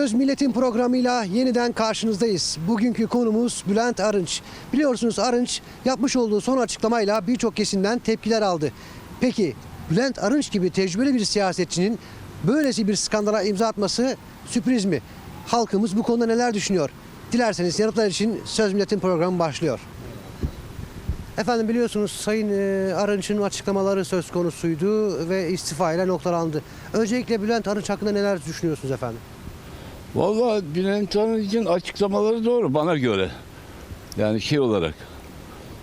Söz Milletin programıyla yeniden karşınızdayız. Bugünkü konumuz Bülent Arınç. Biliyorsunuz Arınç yapmış olduğu son açıklamayla birçok kesimden tepkiler aldı. Peki Bülent Arınç gibi tecrübeli bir siyasetçinin böylesi bir skandala imza atması sürpriz mi? Halkımız bu konuda neler düşünüyor? Dilerseniz yanıtlar için Söz Milletin programı başlıyor. Efendim biliyorsunuz Sayın e, Arınç'ın açıklamaları söz konusuydu ve istifa ile noktalandı. Öncelikle Bülent Arınç hakkında neler düşünüyorsunuz efendim? Vallahi Bülent Arınç'ın açıklamaları doğru bana göre. Yani şey olarak.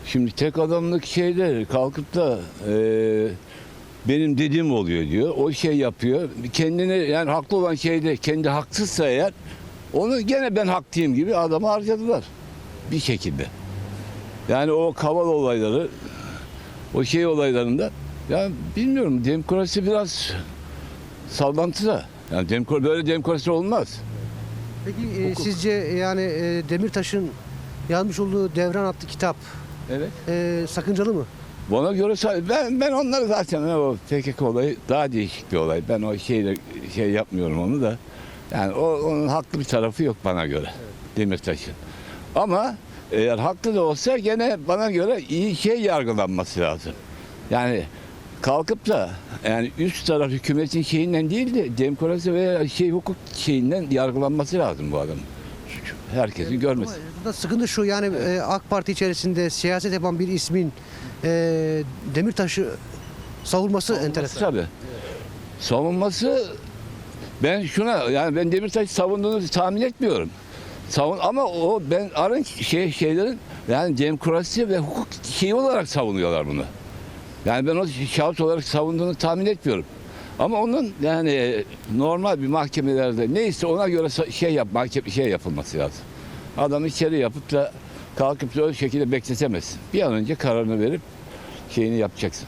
Şimdi tek adamlık şeyde kalkıp da eee, benim dediğim oluyor diyor. O şey yapıyor. Kendini yani haklı olan şeyde kendi haksızsa eğer onu gene ben haklıyım gibi adamı harcadılar. Bir şekilde. Yani o kaval olayları o şey olaylarında ya bilmiyorum demokrasi biraz sallantıda. Yani demokrasi, böyle demokrasi olmaz. Peki e, sizce yani e, Demirtaş'ın yazmış olduğu Devran adlı kitap Evet. e, sakıncalı mı? Bana göre sa- ben ben onları zaten o PKK olayı daha değişik bir olay. Ben o şeyle şey yapmıyorum onu da. Yani o onun haklı bir tarafı yok bana göre. Demirtaş'ın. Ama eğer haklı da olsa gene bana göre iyi şey yargılanması lazım. Yani kalkıp da yani üst taraf hükümetin şeyinden değil de demokrasi veya şey hukuk şeyinden yargılanması lazım bu adamın. Herkesin görmesi. Burada sıkıntı şu yani e, AK Parti içerisinde siyaset yapan bir ismin e, Demirtaş'ı savunması enteresan. Tabii. Savunması ben şuna yani ben Demirtaş savunduğunu tahmin etmiyorum. Savun ama o ben arın şey şeylerin yani demokrasi ve hukuk şeyi olarak savunuyorlar bunu. Yani ben o şahıs olarak savunduğunu tahmin etmiyorum. Ama onun yani normal bir mahkemelerde neyse ona göre şey yap mahkeme şey yapılması lazım. Adam içeri yapıp da kalkıp da o şekilde bekletemezsin. Bir an önce kararını verip şeyini yapacaksın.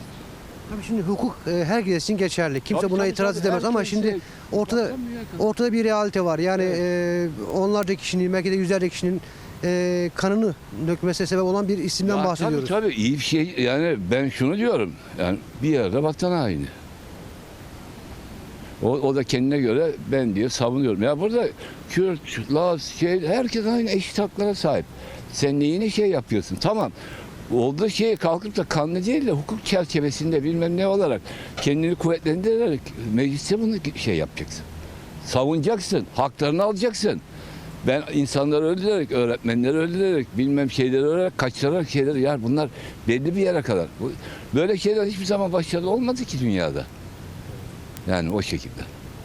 Tabii şimdi hukuk e, herkes için geçerli. Kimse Tabii, buna tabii, itiraz tabii. edemez ama şimdi şey- ortada ortada bir realite var. Yani e, onlarca kişinin belki de yüzlerce kişinin e, kanını dökmesine sebep olan bir isimden Ya bahsediyoruz. Tabii tabii iyi bir şey yani ben şunu diyorum yani bir yerde vatan haini. O, o da kendine göre ben diyor savunuyorum. Ya burada Kürt, Laz, şey herkes aynı eşit haklara sahip. Sen neyini şey yapıyorsun? Tamam. Olduğu şeye kalkıp da kanlı değil de hukuk çerçevesinde bilmem ne olarak kendini kuvvetlendirerek mecliste bunu şey yapacaksın. Savunacaksın. Haklarını alacaksın. Ben insanları öldürerek, öğretmenleri öldürerek, bilmem şeyleri öldürerek, kaçırarak şeyleri yer bunlar belli bir yere kadar. Böyle şeyler hiçbir zaman başarılı olmadı ki dünyada. Yani o şekilde.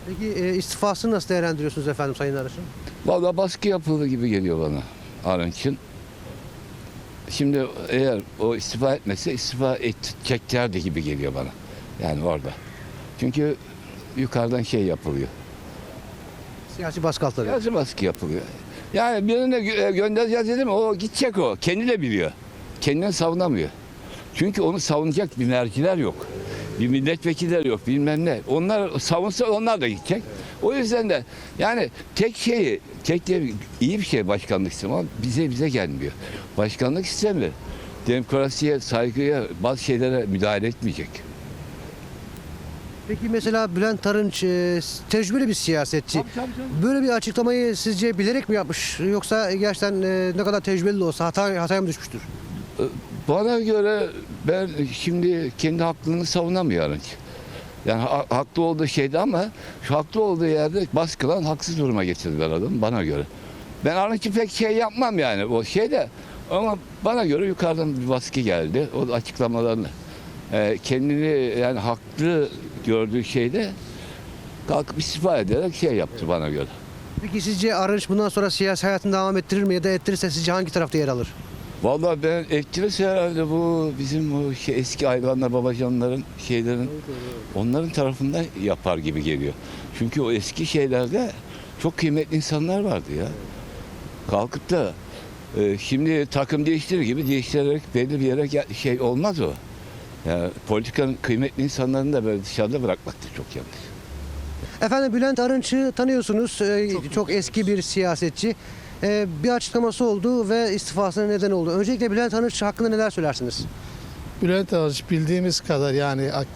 Peki e, istifasını nasıl değerlendiriyorsunuz efendim Sayın Arınç'ın? Vallahi baskı yapıldı gibi geliyor bana Arınç'ın. Şimdi eğer o istifa etmese istifa edeceklerdi gibi geliyor bana. Yani orada. Çünkü yukarıdan şey yapılıyor. Siyasi baskı altında. Siyasi baskı yapılıyor. Yani birine gö- e, göndereceğiz dedim o gidecek o. Kendi de biliyor. Kendini savunamıyor. Çünkü onu savunacak bir merciler yok. Bir milletvekiller yok bilmem ne. Onlar savunsa onlar da gidecek. O yüzden de yani tek şeyi, tek de iyi bir şey başkanlık sistemi ama bize bize gelmiyor. Başkanlık sistemi demokrasiye, saygıya, bazı şeylere müdahale etmeyecek. Peki mesela Bülent Arınç e, tecrübeli bir siyasetçi. Böyle bir açıklamayı sizce bilerek mi yapmış yoksa gerçekten e, ne kadar tecrübeli de olsa hata, hataya mı düşmüştür? Bana göre ben şimdi kendi haklılığını savunamıyor Arınç. Yani ha- haklı olduğu şeyde ama şu haklı olduğu yerde baskılan haksız duruma getirdiler adamı bana göre. Ben Arınç'ı pek şey yapmam yani o şeyde ama bana göre yukarıdan bir baskı geldi. O açıklamalarını e, kendini yani haklı gördüğü şeyde kalkıp istifa ederek şey yaptı bana göre. Peki sizce Arınç bundan sonra siyasi hayatını devam ettirir mi ya da ettirirse sizce hangi tarafta yer alır? Vallahi ben etkilisi herhalde bu bizim o şey eski hayvanlar babacanların şeylerin onların tarafından yapar gibi geliyor. Çünkü o eski şeylerde çok kıymetli insanlar vardı ya. Kalkıp da e, şimdi takım değiştirir gibi değiştirerek belli bir yere şey olmaz o. Yani politikanın kıymetli insanlarını da böyle dışarıda bırakmak da çok yanlış. Efendim Bülent Arınç'ı tanıyorsunuz. Ee, çok, eski bir siyasetçi. Ee, bir açıklaması oldu ve istifasına neden oldu. Öncelikle Bülent Arınç hakkında neler söylersiniz? Bülent Arınç bildiğimiz kadar yani AK,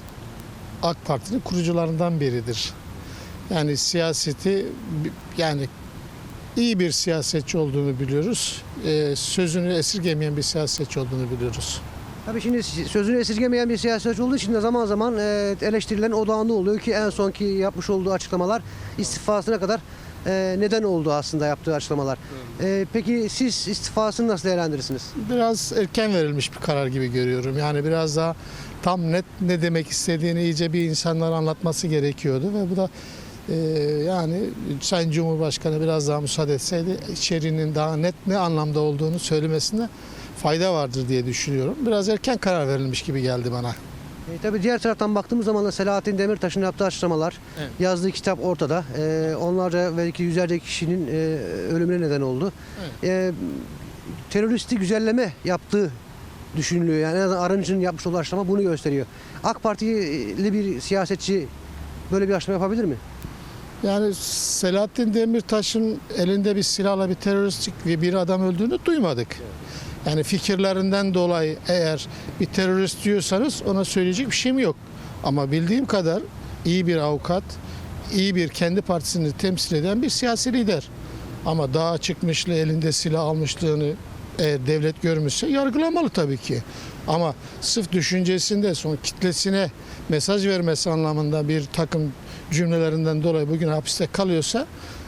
AK Parti'nin kurucularından biridir. Yani siyaseti yani iyi bir siyasetçi olduğunu biliyoruz. Ee, sözünü esirgemeyen bir siyasetçi olduğunu biliyoruz. Tabii şimdi sözünü esirgemeyen bir siyasetçi olduğu için de zaman zaman e, eleştirilen odağında oluyor ki en sonki yapmış olduğu açıklamalar istifasına kadar e, neden oldu aslında yaptığı açıklamalar. E, peki siz istifasını nasıl değerlendirirsiniz? Biraz erken verilmiş bir karar gibi görüyorum. Yani biraz daha tam net ne demek istediğini iyice bir insanlara anlatması gerekiyordu ve bu da yani Sayın Cumhurbaşkanı biraz daha müsaade etseydi içeriğinin daha net ne anlamda olduğunu söylemesinde fayda vardır diye düşünüyorum. Biraz erken karar verilmiş gibi geldi bana. E, tabii diğer taraftan baktığımız zaman da Selahattin Demirtaş'ın yaptığı açıklamalar, Evet. yazdığı kitap ortada. E, onlarca belki yüzlerce kişinin e, ölümüne neden oldu. E, teröristi güzelleme yaptığı düşünülüyor. Yani en azından Arınç'ın yapmış olduğu açıklama bunu gösteriyor. AK Partili bir siyasetçi böyle bir açıklama yapabilir mi? Yani Selahattin Demirtaş'ın elinde bir silahla bir teröristik ve bir adam öldüğünü duymadık. Yani fikirlerinden dolayı eğer bir terörist diyorsanız ona söyleyecek bir şeyim yok. Ama bildiğim kadar iyi bir avukat, iyi bir kendi partisini temsil eden bir siyasi lider. Ama dağa çıkmışlığı, elinde silah almışlığını eğer devlet görmüşse yargılamalı tabii ki. Ama sırf düşüncesinde son kitlesine mesaj vermesi anlamında bir takım cümlelerinden dolayı bugün hapiste kalıyorsa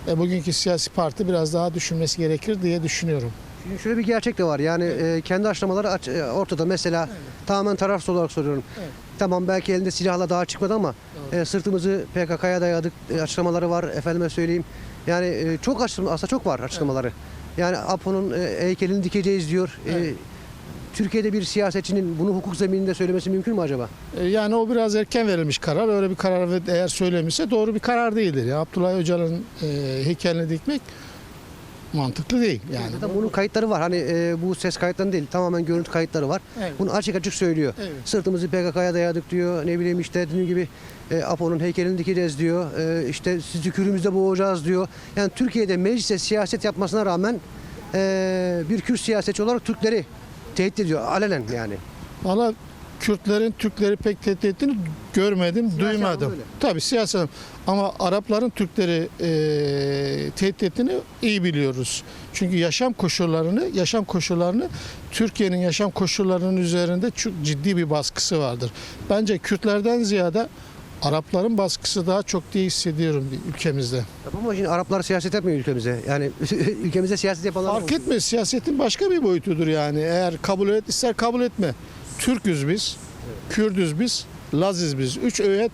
e, bugünkü siyasi parti biraz daha düşünmesi gerekir diye düşünüyorum. Şimdi şöyle bir gerçek de var. Yani e, kendi açıklamaları aç- e, ortada. Mesela tamamen tarafsız olarak soruyorum. Evet. Tamam belki elinde silahla daha çıkmadı ama e, sırtımızı PKK'ya dayadık e, açıklamaları var. Efendime söyleyeyim. Yani e, çok açıklama, aslında çok var açıklamaları. Yani APO'nun e, heykelini dikeceğiz diyor. E, Evet. Türkiye'de bir siyasetçinin bunu hukuk zemininde söylemesi mümkün mü acaba? E, Yani o biraz erken verilmiş karar. Öyle bir karar eğer söylemişse doğru bir karar değildir. Ya Abdullah Öcalan'ın e, heykelini dikmek mantıklı değil. Yani Zaten bunun kayıtları var. Hani e, bu ses kayıtları değil. Tamamen görüntü kayıtları var. Evet. Bunu açık açık söylüyor. Evet. Sırtımızı PKK'ya dayadık diyor. Ne bileyim işte dediğim gibi e, APO'nun heykelini dikeceğiz diyor. E, işte sizi kürümüzde boğacağız diyor. Yani Türkiye'de meclise siyaset yapmasına rağmen e, bir Kürt siyasetçi olarak Türkleri tehdit ediyor. Alenen yani. Valla Kürtlerin Türkleri pek tehdit ettiğini görmedim, Siyasi duymadım. Tabii siyasi ama Arapların Türkleri e, tehdit ettiğini iyi biliyoruz. Çünkü yaşam koşullarını, yaşam koşullarını Türkiye'nin yaşam koşullarının üzerinde çok ciddi bir baskısı vardır. Bence Kürtlerden ziyade Arapların baskısı daha çok diye hissediyorum ülkemizde. Ama şimdi Araplar siyaset yapmıyor ülkemize. Yani ülkemizde siyaset yapanlar Fark etmez. Siyasetin başka bir boyutudur yani. Eğer kabul et ister kabul etme. Türküz biz, Kürdüz biz, Laziz biz. Üç öğe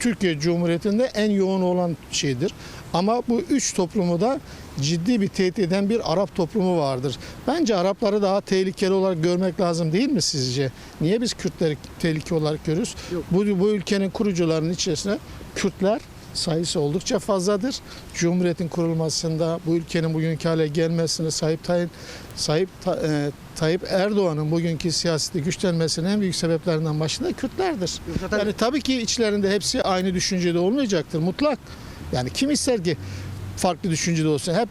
Türkiye Cumhuriyeti'nde en yoğun olan şeydir. Ama bu üç toplumu da ciddi bir tehdit eden bir Arap toplumu vardır. Bence Arapları daha tehlikeli olarak görmek lazım değil mi sizce? Niye biz Kürtleri tehlike olarak görürüz? Yok. Bu, bu ülkenin kurucularının içerisinde Kürtler sayısı oldukça fazladır. Cumhuriyetin kurulmasında bu ülkenin bugünkü hale gelmesine sahip Tayyip, sahip e, Tayyip Erdoğan'ın bugünkü siyasette güçlenmesinin en büyük sebeplerinden başında Kürtlerdir. Zaten- Yani tabii ki içlerinde hepsi aynı düşüncede olmayacaktır mutlak. Yani kim ister ki farklı düşüncede olsun? Hep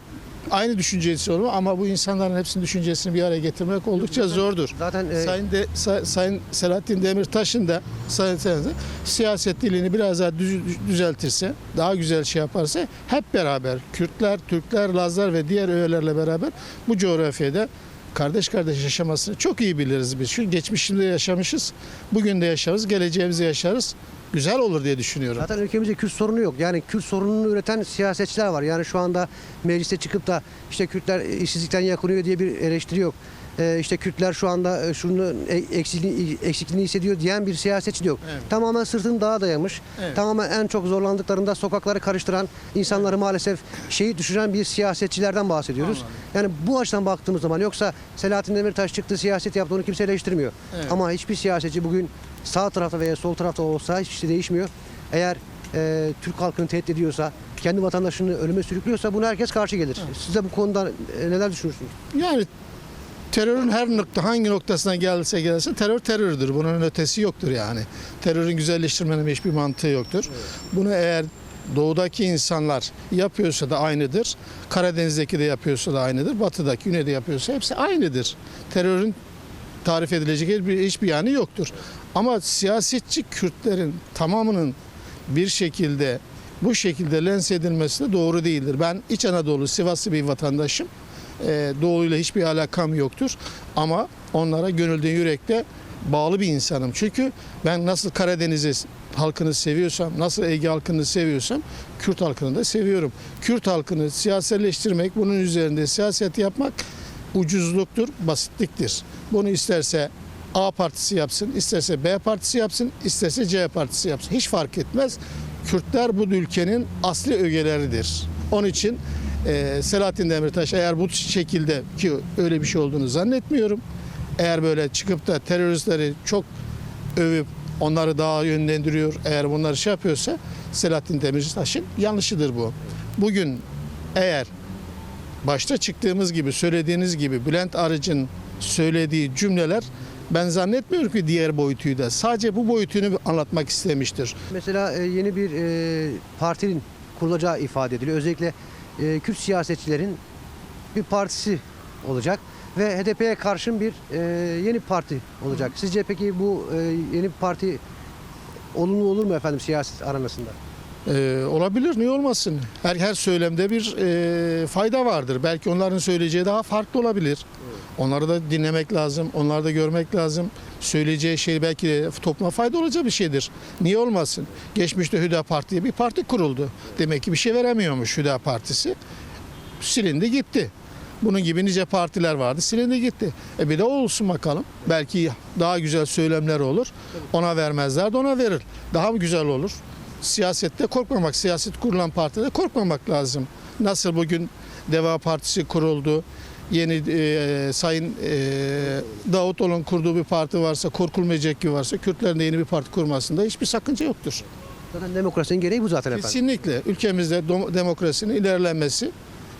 aynı düşüncesi olur ama bu insanların hepsinin düşüncesini bir araya getirmek oldukça zordur. Zaten e, Sayın, de, Say- Sayın Selahattin Demirtaş'ın da Sayın Selahattin, siyaset dilini biraz daha düz- düzeltirse, daha güzel şey yaparsa hep beraber Kürtler, Türkler, Lazlar ve diğer öğelerle beraber bu coğrafyada kardeş kardeş yaşamasını çok iyi biliriz biz. Çünkü geçmişinde yaşamışız, bugün de yaşarız, geleceğimizde yaşarız. Güzel olur diye düşünüyorum. Zaten ülkemizde Kürt sorunu yok. Yani Kürt sorununu üreten siyasetçiler var. Yani şu anda mecliste çıkıp da işte Kürtler işsizlikten yakınıyor diye bir eleştiri yok. Ee, işte Kürtler şu anda şunu e- eksikliğini, eksikliğini hissediyor diyen bir siyasetçi yok. Evet. Tamamen sırtını dağa dayamış. Evet. Tamamen en çok zorlandıklarında sokakları karıştıran, insanları maalesef şeyi düşüren bir siyasetçilerden bahsediyoruz. Yani bu açıdan baktığımız zaman yoksa Selahattin Demirtaş çıktı siyaset yaptı onu kimse eleştirmiyor. Evet. Ama hiçbir siyasetçi bugün sağ tarafta veya sol tarafta olsa hiçbir şey değişmiyor. Eğer e, Türk halkını tehdit ediyorsa, kendi vatandaşını ölüme sürüklüyorsa buna herkes karşı gelir. Siz de bu konuda e, neler düşünüyorsunuz? Yani terörün her nokta hangi noktasına gelirse gelsin terör terördür. Bunun ötesi yoktur yani. Terörün güzelleştirmenin hiçbir mantığı yoktur. Bunu eğer doğudaki insanlar yapıyorsa da aynıdır. Karadeniz'deki de yapıyorsa da aynıdır. Batıdaki, güneyde yapıyorsa hepsi aynıdır. Terörün tarif edilecek hiçbir, hiçbir yanı yoktur. Ama siyasetçi Kürtlerin tamamının bir şekilde bu şekilde lens edilmesi de doğru değildir. Ben İç Anadolu Sivaslı bir vatandaşım. Ee, Doğu'yla hiçbir alakam yoktur. Ama onlara gönülden yürekle bağlı bir insanım. Çünkü ben nasıl Karadeniz'i halkını seviyorsam, nasıl Ege halkını seviyorsam Kürt halkını da seviyorum. Kürt halkını siyasetleştirmek, bunun üzerinde siyaset yapmak ucuzluktur, basitliktir. Bunu isterse A partisi yapsın, isterse B partisi yapsın, isterse C partisi yapsın. Hiç fark etmez. Kürtler bu ülkenin asli ögeleridir. Onun için e, Selahattin Demirtaş eğer bu şekilde ki öyle bir şey olduğunu zannetmiyorum. Eğer böyle çıkıp da teröristleri çok övüp onları daha yönlendiriyor. Eğer bunları şey yapıyorsa Selahattin Demirtaş'ın yanlışıdır bu. Bugün eğer başta çıktığımız gibi söylediğiniz gibi Bülent Arıcı'nın söylediği cümleler ben zannetmiyorum ki diğer boyutuyu da sadece bu boyutunu anlatmak istemiştir. Mesela e, yeni bir e, partinin kurulacağı ifade ediliyor. Özellikle e, Kürt siyasetçilerin bir partisi olacak ve HDP'ye karşın bir yeni parti olacak. Sizce peki bu yeni parti olumlu olur mu efendim siyaset aranasında? Ee, olabilir, niye olmasın? Her her söylemde bir e, fayda vardır. Belki onların söyleyeceği daha farklı olabilir. Onları da dinlemek lazım, onları da görmek lazım. Söyleyeceği şey belki de topluma fayda olacak bir şeydir. Niye olmasın? Geçmişte Hüda Parti diye bir parti kuruldu. Demek ki bir şey veremiyormuş Hüda Partisi. Silindi gitti. Bunun gibi nice partiler vardı. Silindi gitti. E bir de olsun bakalım. Belki daha güzel söylemler olur. Ona vermezler de ona verir. Daha güzel olur. Siyasette korkmamak, siyaset kurulan partide korkmamak lazım. Nasıl bugün Deva Partisi kuruldu. Yeni e, Sayın e, Davutoğlu'nun kurduğu bir parti varsa, korkulmayacak gibi varsa Kürtlerin de yeni bir parti kurmasında hiçbir sakınca yoktur. Zaten demokrasinin gereği bu zaten efendim. Kesinlikle ülkemizde demokrasinin ilerlemesi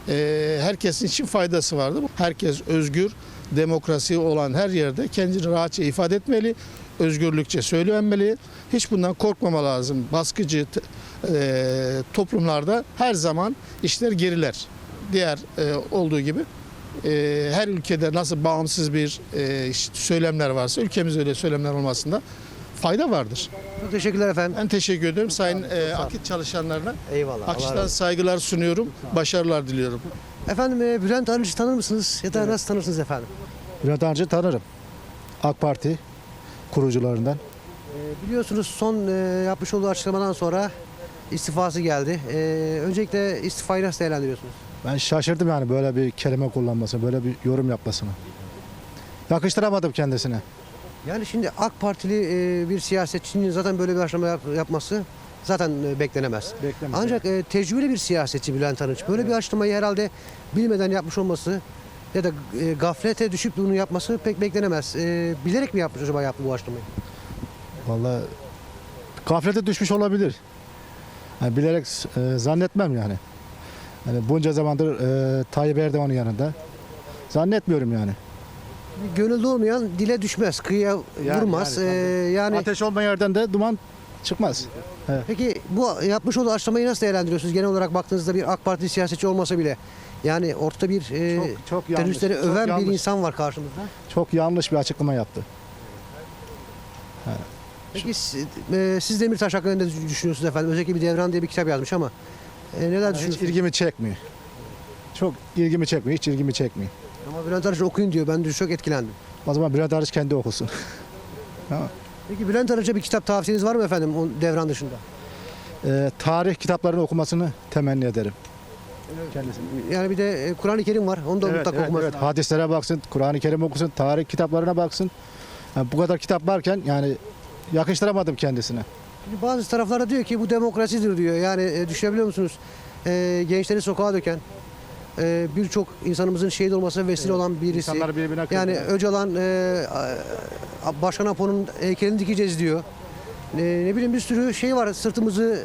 e, herkesin için faydası vardır. Herkes özgür, demokrasi olan her yerde kendini rahatça ifade etmeli, özgürlükçe söylenmeli. Hiç bundan korkmama lazım. Baskıcı e, toplumlarda her zaman işler geriler. Diğer e, olduğu gibi e, her ülkede nasıl bağımsız bir e, işte söylemler varsa ülkemizde öyle söylemler olmasında fayda vardır. Çok teşekkürler efendim. Ben teşekkür ediyorum sayın e, akit çalışanlarına. Eyvallah. Olsun. saygılar sunuyorum. Başarılar diliyorum. Efendim e, Bülent Arınç'ı tanır mısınız ya da nasıl tanırsınız efendim? Bülent Arıncı tanırım. AK Parti kurucularından. E, biliyorsunuz son e, yapmış olduğu açıklamadan sonra istifası geldi. E, öncelikle istifayı nasıl değerlendiriyorsunuz? Ben şaşırdım yani böyle bir kelime kullanmasına, böyle bir yorum yapmasına. Yakıştıramadım kendisine. Yani şimdi AK Partili e, bir siyasetçinin zaten böyle bir açıklama yap- yapması zaten e, beklenemez. Beklemez, Ancak e, tecrübeli bir siyasetçi Bülent Arınç böyle bir açıklamayı herhalde bilmeden yapmış olması ya da e, gaflete düşüp bunu yapması pek beklenemez. E, bilerek mi yapmış acaba yaptı bu açıklamayı? Vallahi gaflete düşmüş olabilir. Yani bilerek e, zannetmem yani. Yani bunca zamandır e, Tayyip Erdoğan'ın yanında. Zannetmiyorum yani. Gönülde olmayan dile düşmez, kıyıya Yani, vurmaz. yani, E, yani Ateş olmayan yerden de duman çıkmaz. peki bu yapmış olduğu açıklamayı nasıl değerlendiriyorsunuz? Genel olarak baktığınızda bir AK Parti siyasetçi olmasa bile yani ortada bir e, Çok, çok yanlış. teröristleri çok öven bir yanlış. insan var karşımızda. Çok yanlış bir açıklama yaptı. Peki siz, e, siz Demirtaş hakkında ne düşünüyorsunuz efendim? Özellikle bir Devran diye bir kitap yazmış ama e, neler Hiç düşünüyorsunuz? ilgimi çekmiyor. Çok ilgimi çekmiyor, hiç ilgimi çekmiyor. Ama Bülent Arınç okuyun diyor. Ben de çok etkilendim. O zaman Bülent Arıç kendi okusun. Peki Bülent Arınç'a bir kitap tavsiyeniz var mı efendim o Devran dışında? Ee, tarih kitaplarını okumasını temenni ederim. Yani bir de e, Kur'an-ı Kerim var. Onu da mutlaka evet, okuması evet. lazım. Hadislere baksın, Kur'an-ı Kerim okusun, tarih kitaplarına baksın. Yani bu kadar kitap varken yani yakıştıramadım kendisine. Bazı taraflarda diyor ki bu demokrasidir diyor. Yani e, düşünebiliyor musunuz? E, gençleri sokağa döken, e, birçok insanımızın şehit olmasına vesile olan birisi. İnsanları birbirine kırdı. Yani Öcalan e, Başkan Apo'nun heykelini dikeceğiz diyor. E, ne bileyim bir sürü şey var sırtımızı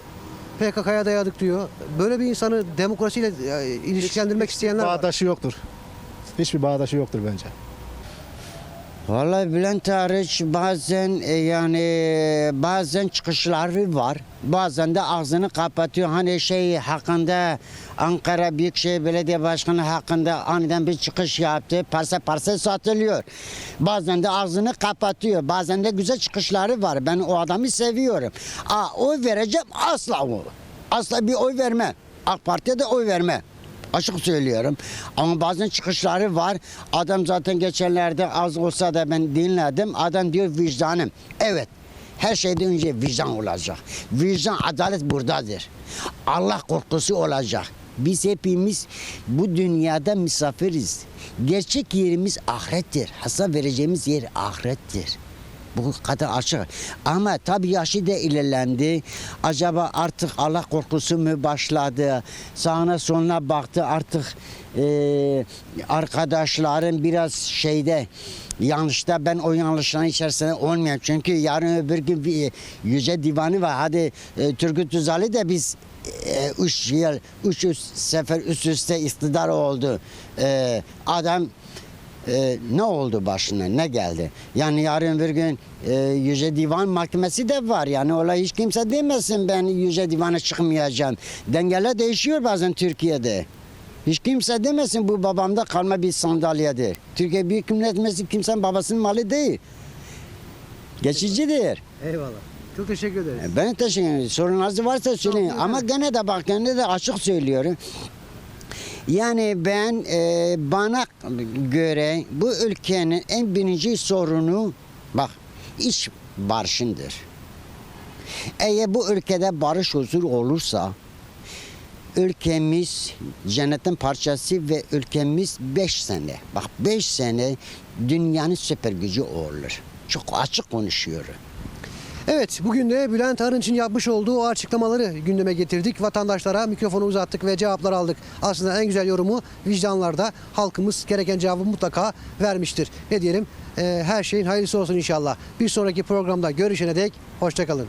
PKK'ya dayadık diyor. Böyle bir insanı demokrasiyle e, ilişkilendirmek isteyenler var. bağdaşı yoktur. Hiçbir bağdaşı yoktur bence. Vallahi Bülent Arıç bazen e, yani bazen çıkışları var. Bazen de ağzını kapatıyor. Hani şey hakkında Ankara Büyükşehir Belediye Başkanı hakkında aniden bir çıkış yaptı. Parça parça satılıyor. Bazen de ağzını kapatıyor. Bazen de güzel çıkışları var. Ben o adamı seviyorum. Aa, o vereceğim asla o. Asla bir oy verme. AK Parti'ye de oy verme. Açık söylüyorum. Ama bazen çıkışları var. Adam zaten geçenlerde az olsa da ben dinledim. Adam diyor vicdanım. Evet. Her şeyden önce vicdan olacak. Vicdan, adalet buradadır. Allah korkusu olacak. Biz hepimiz bu dünyada misafiriz. Gerçek yerimiz ahirettir. Hesap vereceğimiz yer ahirettir. Bu kadar açık. Ama tabii yaşı da ilerlendi. Acaba artık Allah korkusu mu başladı? Sağına soluna baktı artık e, arkadaşların biraz şeyde yanlışta ben o yanlışların içerisinde olmayayım. Çünkü yarın öbür gün bir yüce divanı var. Hadi e, Turgut Özal'ı da biz e, üç yıl, üç, üç sefer üst üste iktidar oldu. E, adam e, ne oldu başına ne geldi? Yani yarın bir gün e, Yüce Divan Mahkemesi de var. Yani olay hiç kimse demesin ben Yüce Divan'a çıkmayacağım. Dengeler değişiyor bazen Türkiye'de. Hiç kimse demesin bu babamda kalma bir sandalyedir. Türkiye Büyük Millet Meclisi kimsenin babasının malı değil. Geçicidir. Eyvallah. Çok teşekkür ederiz. Ben teşekkür ederim. Sorunlarınız varsa söyleyin. Ama gene de bak gene de açık söylüyorum. Yani ben e, bana göre bu ülkenin en birinci sorunu bak iç barışındır. Eğer bu ülkede barış huzur olursa ülkemiz cennetin parçası ve ülkemiz 5 sene bak 5 sene dünyanın süper gücü olur. Çok açık konuşuyorum. Evet bugün de Bülent Arınç'ın yapmış olduğu o açıklamaları gündeme getirdik. Vatandaşlara mikrofonu uzattık ve cevaplar aldık. Aslında en güzel yorumu vicdanlarda halkımız gereken cevabı mutlaka vermiştir. Ne diyelim Ee, her şeyin hayırlısı olsun inşallah. Bir sonraki programda görüşene dek hoşçakalın.